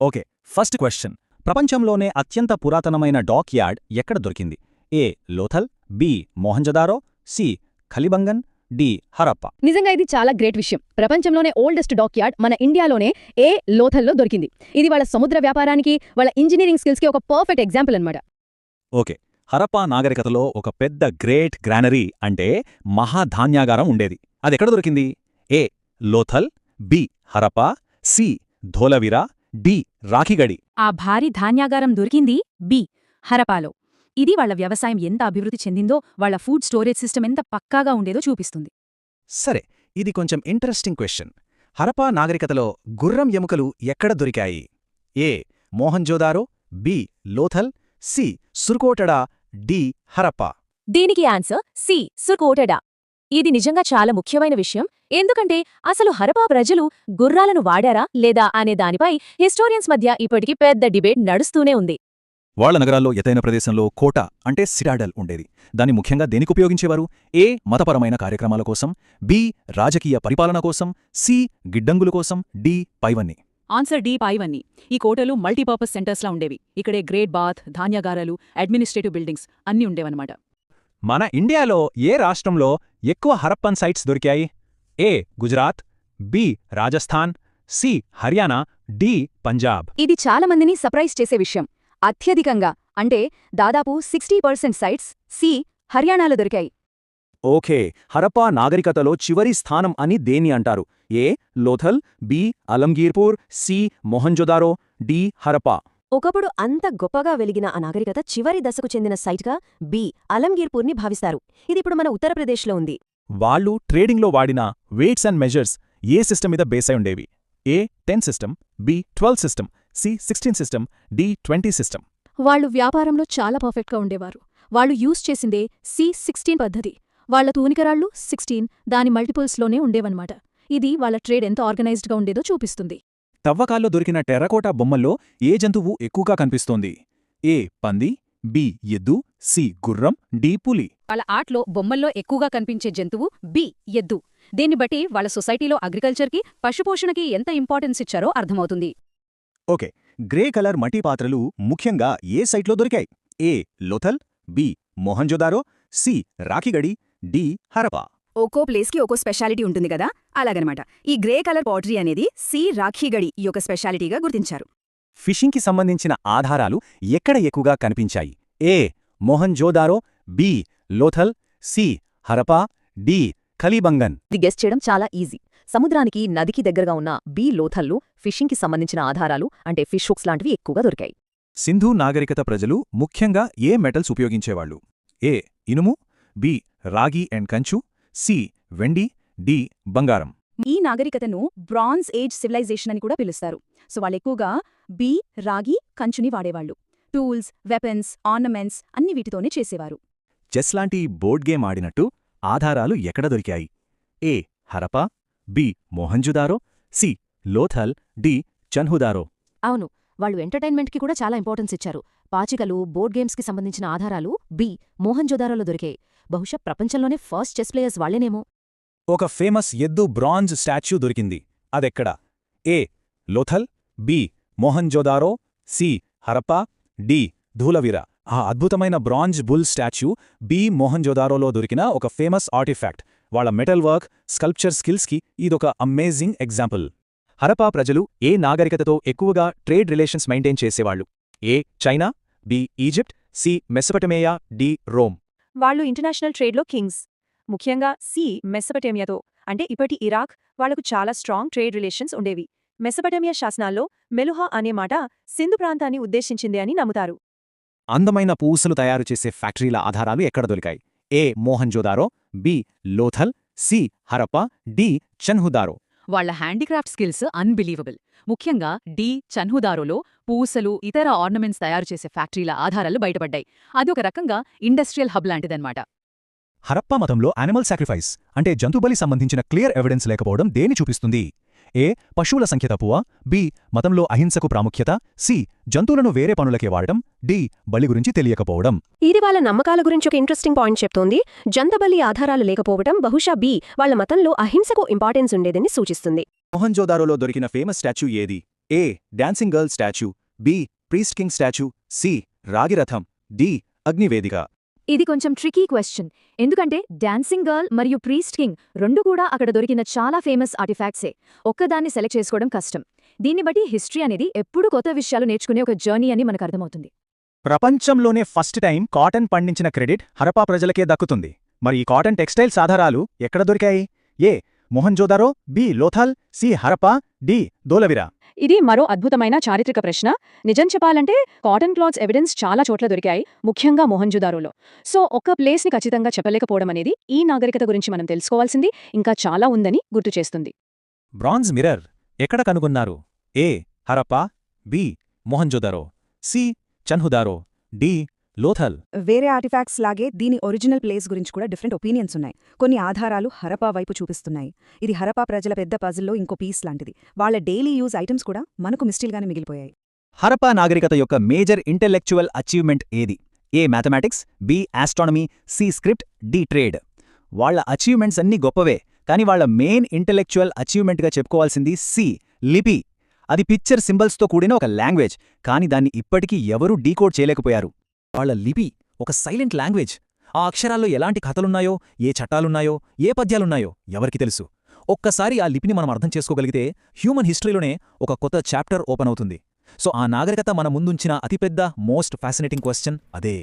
Okay first question. ప్రపంచంలోనే అత్యంత పురాతనమైన డాక్ యార్డ్ ఎక్కడ దొరికింది? A Lothal B Mohenjodaro C Kalibangan D Harappa. నిజంగా ఇది చాలా గ్రేట్ విషయం. ప్రపంచంలోనే ఓల్డెస్ట్ డాక్ యార్డ్ మన ఇండియాలోనే ఏ లోథల్లో దొరికింది? ఇది వాళ్ళ సముద్ర వ్యాపారానికి వాళ్ళ ఇంజనీరింగ్ స్కిల్స్కి ఒక పర్ఫెక్ట్ ఎగ్జాంపుల్ అన్నమాట. ఓకే హరప్పా నాగరికతలో ఒక పెద్ద గ్రేట్ గ్రానరీ అంటే మహాధాన్యాగారం ఉండేది. అదెక్కడ దొరికింది? A Lothal B Harappa C Dholavira D Rakhigarhi ఆ భారీ ధాన్యాగారం దొరికింది బి. హరపాలో. ఇది వాళ్ళ వ్యవసాయం ఎంత అభివృద్ధి చెందిందో వాళ్ళ ఫుడ్ స్టోరేజ్ సిస్టమ్ ఎంత పక్కాగా ఉండేదో చూపిస్తుంది. సరే ఇది కొంచెం ఇంట్రెస్టింగ్ క్వశ్చన్. హరపా నాగరికతలో గుర్రం ఎముకలు ఎక్కడ దొరికాయి? A. Mohenjodaro B. Lothal C. Surkotada D. Harappa దీనికి ఆన్సర్ సి. సుర్కోటడా. ఇది నిజంగా చాలా ముఖ్యమైన విషయం. ఎందుకంటే అసలు హరపా ప్రజలు గుర్రాలను వాడారా లేదా అనే దానిపై హిస్టోరియన్స్ మధ్య ఇప్పటికీ పెద్ద డిబేట్ నడుస్తూనే ఉంది. వాళ్ళ నగరాల్లో ఎతైన ప్రదేశంలో కోట అంటే సిటాడల్ ఉండేది. దాన్ని ముఖ్యంగా దేనికి ఉపయోగించేవారు? ఏ మతపరమైన కార్యక్రమాల కోసం? బి రాజకీయ పరిపాలన కోసం? సి గిడ్డంగుల కోసం? డి పైవన్నీ. ఆన్సర్ డి పైవన్నీ. ఈ కోటలు మల్టీపర్పస్ సెంటర్స్లా ఉండేవి. ఇక్కడే గ్రేట్ బాత్ ధాన్యాగారాలు అడ్మినిస్ట్రేటివ్ బిల్డింగ్స్ అన్నీ ఉండేవన్నమాట. మన ఇండియాలో ఏ రాష్ట్రంలో ఎక్కువ హరప్పన్ సైట్స్ దొరికాయి. A. Gujarat B. Rajasthan C. Haryana D. Punjab. ఇది చాలా మందిని సర్ప్రైజ్ చేసే విషయం. అత్యధికంగా అంటే దాదాపు సిక్స్టీ పర్సెంట్ సైట్స్ సి. హర్యానాలో దొరికాయి. ఓకే హరప్పా నాగరికతలో చివరి స్థానం అని దేని అంటారు? A. Lothal B. Alamgirpur C. Mohenjodaro D. Harappa. ఒకప్పుడు అంత గొప్పగా వెలిగిన ఆ నాగరికత చివరి దశకు చెందిన సైట్గా బి. అలంగీర్పూర్ని భావిస్తారు. ఇది ఇప్పుడు మన ఉత్తరప్రదేశ్లో ఉంది. వాళ్ళు ట్రేడింగ్లో వాడిన వెయిట్స్ అండ్ మెజర్స్ ఏ సిస్టమ్ మీద బేస్ అయి ఉండేవి? A ten system B twelve system C sixteen system D twenty system. వాళ్ళు వ్యాపారంలో చాలా పర్ఫెక్ట్గా ఉండేవారు. వాళ్ళు యూజ్ చేసిందే సి సిక్స్టీన్ పద్ధతి. వాళ్ళ తూనికరాళ్ళు సిక్స్టీన్ దాని మల్టిపుల్స్లోనే ఉండేవన్నమాట. ఇది వాళ్ళ ట్రేడ్ ఎంత ఆర్గనైజ్డ్గా ఉండేదో చూపిస్తుంది. తవ్వకాల్లో దొరికిన టెర్రకోటా బొమ్మల్లో ఏ జంతువు ఎక్కువగా కనిపిస్తోంది? ఏ పంది బి ఎద్దు సి గుర్రం డి పులి. వాళ్ళ ఆర్ట్లో బొమ్మల్లో ఎక్కువగా కనిపించే జంతువు బి ఎద్దు. దీన్ని బట్టి వాళ్ళ సొసైటీలో అగ్రికల్చర్కి పశుపోషణకి ఎంత ఇంపార్టెన్స్ ఇచ్చారో అర్థమవుతుంది. ఓకే గ్రే కలర్ మట్టి పాత్రలు ముఖ్యంగా ఏ సైట్లో దొరికాయి? A Lothal B Mohenjodaro C Rakhigarhi D Harappa. ఒక్కో ప్లేస్కి ఒక్కో స్పెషాలిటీ ఉంటుంది కదా? అలాగనమాట. ఈ గ్రే కలర్ పాటరీ అనేది సి రాఖీగడి యొక్క స్పెషాలిటీగా గుర్తించారు. ఫిషింగ్కి సంబంధించిన ఆధారాలు ఎక్కడ ఎక్కువగా కనిపించాయి? A. Mohenjodaro B. Lothal C. Harappa D. Kalibangan ఇది గెస్ట్ చేయడం చాలా ఈజీ. సముద్రానికి నదికి దగ్గరగా ఉన్న బి లోథల్లో ఫిషింగ్కి సంబంధించిన ఆధారాలు అంటే ఫిష్ హుక్స్ లాంటివి ఎక్కువగా దొరికాయి. సింధు నాగరికత ప్రజలు ముఖ్యంగా ఏ మెటల్స్ ఉపయోగించేవాళ్ళు? ఏ. ఇనుము బి. రాగి అండ్ కంచు సి వెండి డి బంగారం. ఈ నాగరికతను బ్రాంజ్ ఏజ్ సివిలైజేషన్ అని కూడా పిలుస్తారు. సో వాళ్ళు ఎక్కువగా బి రాగి కంచుని వాడేవాళ్ళు. టూల్స్ వెపన్స్ ఆర్నమెంట్స్ అన్ని వీటితోనే చేసేవారు. చెస్ లాంటి బోర్డ్ గేమ్ ఆడినట్టు ఆధారాలు ఎక్కడ దొరికాయి? A Harappa B Mohenjodaro C Lothal D Chanhudaro. అవును వాళ్ళు ఎంటర్టైన్మెంట్కి కూడా చాలా ఇంపార్టెన్స్ ఇచ్చారు. పాచికలు బోర్డ్ గేమ్స్కి సంబంధించిన ఆధారాలు బి మోహన్జోదారోలో దొరికాయి బహుశా ప్రపంచంలోనే ఫస్ట్ చెస్ ప్లేయర్స్ వాళ్ళేనేమో ఒక ఫేమస్ ఎద్దు బ్రాంజ్ స్టాచ్యూ దొరికింది. అదెక్కడ? A Lothal B Mohenjodaro C Harappa D Dholavira ఆ అద్భుతమైన బ్రాంజ్ బుల్ స్టాచ్యూ బి మొహంజోదారోలో దొరికిన ఒక ఫేమస్ ఆర్టిఫాక్ట్. వాళ్ళ మెటల్ వర్క్ స్కల్ప్చర్ స్కిల్స్కి ఇదొక అమేజింగ్ ఎగ్జాంపుల్. హరపా ప్రజలు ఏ నాగరికతతో ఎక్కువగా ట్రేడ్ రిలేషన్స్ మెయింటైన్ చేసేవాళ్ళు A China B Egypt C Mesopotamia D Rome. వాళ్ళు ఇంటర్నేషనల్ ట్రేడ్లో కింగ్స్. ముఖ్యంగా సి మెసపటేమియాతో అంటే ఇప్పటి ఇరాక్ వాళ్ళకు చాలా స్ట్రాంగ్ ట్రేడ్ రిలేషన్స్ ఉండేవి. మెసపటేమియా శాసనాల్లో మెలుహా అనే మాట సింధు ప్రాంతాన్ని ఉద్దేశించింది అని నమ్ముతారు. అందమైన పూసలు తయారు చేసే ఫ్యాక్టరీల ఆధారాలు ఎక్కడ దొరికాయి? A Mohenjodaro B Lothal C Harappa D Chanhudaro. వాళ్ళ హ్యాండీక్రాఫ్ట్ స్కిల్స్ అన్బిలీవబుల్. ముఖ్యంగా డి. చన్హుదారోలో పూసలు ఇతర ఆర్నమెంట్స్ తయారు చేసే ఫ్యాక్టరీల ఆధారాలు బయటపడ్డాయి. అది ఒక రకంగా ఇండస్ట్రియల్ హబ్ లాంటిదన్నమాట. హరప్పా మతంలో యానిమల్ సాక్రిఫైస్ అంటే జంతుబలి సంబంధించిన క్లియర్ ఎవిడెన్స్ లేకపోవడం దేని చూపిస్తుంది? ఏ పశువుల సంఖ్య తక్కువ బి మతంలో అహింసకు ప్రాముఖ్యత. సి జంతువులను వేరే పనులకే వాడటం. డి బలి గురించి తెలియకపోవడం. ఇది వాళ్ళ నమ్మకాల గురించి ఒక ఇంట్రెస్టింగ్ పాయింట్ చెప్తోంది. జంతబలి ఆధారాలు లేకపోవడం బహుశా బి వాళ్ళ మతంలో అహింసకు ఇంపార్టెన్స్ ఉండేదని సూచిస్తుంది. మొహంజోదారోలో దొరికిన ఫేమస్ స్టాచ్యూ ఏది? A dancing girl statue B priest king statue C రాగిరథం D అగ్నివేదిక. ఇది కొంచెం ట్రికీ క్వశ్చన్ ఎందుకంటే డాన్సింగ్ గర్ల్ మరియు ప్రీస్ట్ కింగ్ రెండు కూడా అక్కడ దొరికిన చాలా ఫేమస్ ఆర్టిఫాక్ట్సే ఒక్కదాన్ని సెలెక్ట్ చేసుకోవడం కష్టం. దీన్ని బట్టి హిస్టరీ అనేది ఎప్పుడూ కొత్త విషయాలు నేర్చుకునే ఒక జర్నీ అని మనకు అర్థమవుతుంది. ప్రపంచంలోనే ఫస్ట్ టైం కాటన్ పండించిన క్రెడిట్ హరపా ప్రజలకే దక్కుతుంది. మరి ఈ కాటన్ టెక్స్టైల్స్ ఆధారాలు ఎక్కడ దొరికాయి? A Mohenjodaro B. Lothal C. Harappa D. Dholavira. ఇది మరో అద్భుతమైన చారిత్రక ప్రశ్న. నిజం చెప్పాలంటే కాటన్ క్లాత్స్ ఎవిడెన్స్ చాలా చోట్ల దొరికాయి ముఖ్యంగా మొహంజుదారోలో సో ఒక్క ప్లేస్ని ఖచ్చితంగా చెప్పలేకపోవడం అనేది ఈ నాగరికత గురించి మనం తెలుసుకోవాల్సింది ఇంకా చాలా ఉందని గుర్తు చేస్తుంది. Bronze mirror. ఎక్కడ కనుగొన్నారు? A. Harappa B. Mohenjodaro C. Chanhudaro D. Lothal. వేరే ఆర్టిఫాక్ట్స్ లాగే దీని ఒరిజినల్ ప్లేస్ గురించి కూడా డిఫరెంట్ ఒపీనియన్స్ ఉన్నాయి. కొన్ని ఆధారాలు హరపా వైపు చూపిస్తున్నాయి. ఇది హరపా ప్రజల పెద్ద పజిల్లో ఇంకో పీస్ లాంటిది. వాళ్ళ డైలీ యూజ్ ఐటమ్స్ కూడా మనకు మిస్టిల్గానే మిగిలిపోయాయి. హరపా నాగరికత యొక్క మేజర్ ఇంటెలెక్చువల్ అచీవ్మెంట్ ఏది? A mathematics B astronomy C script D trade. వాళ్ళ అచీవ్మెంట్స్ అన్నీ గొప్పవే కానీ వాళ్ళ మెయిన్ ఇంటెలెక్చువల్ అచీవ్మెంట్గా చెప్పుకోవాల్సింది సి లిపి. అది పిక్చర్ సింబల్స్తో కూడిన ఒక లాంగ్వేజ్ కానీ దాన్ని ఇప్పటికీ ఎవరూ డీకోడ్ చేయలేకపోయారు. వాళ్ళ లిపి ఒక సైలెంట్ లాంగ్వేజ్. ఆ అక్షరాల్లో ఎలాంటి కథలున్నాయో ఏ చట్టాలున్నాయో ఏ పద్యాలున్నాయో ఎవరికి తెలుసు? ఒక్కసారి ఆ లిపిని మనం అర్థం చేసుకోగలిగితే హ్యూమన్ హిస్టరీలోనే ఒక కొత్త చాప్టర్ ఓపెన్ అవుతుంది. సో ఆ నాగరికత మన ముందుంచిన అతిపెద్ద మోస్ట్ ఫ్యాసినేటింగ్ క్వశ్చన్ అదే.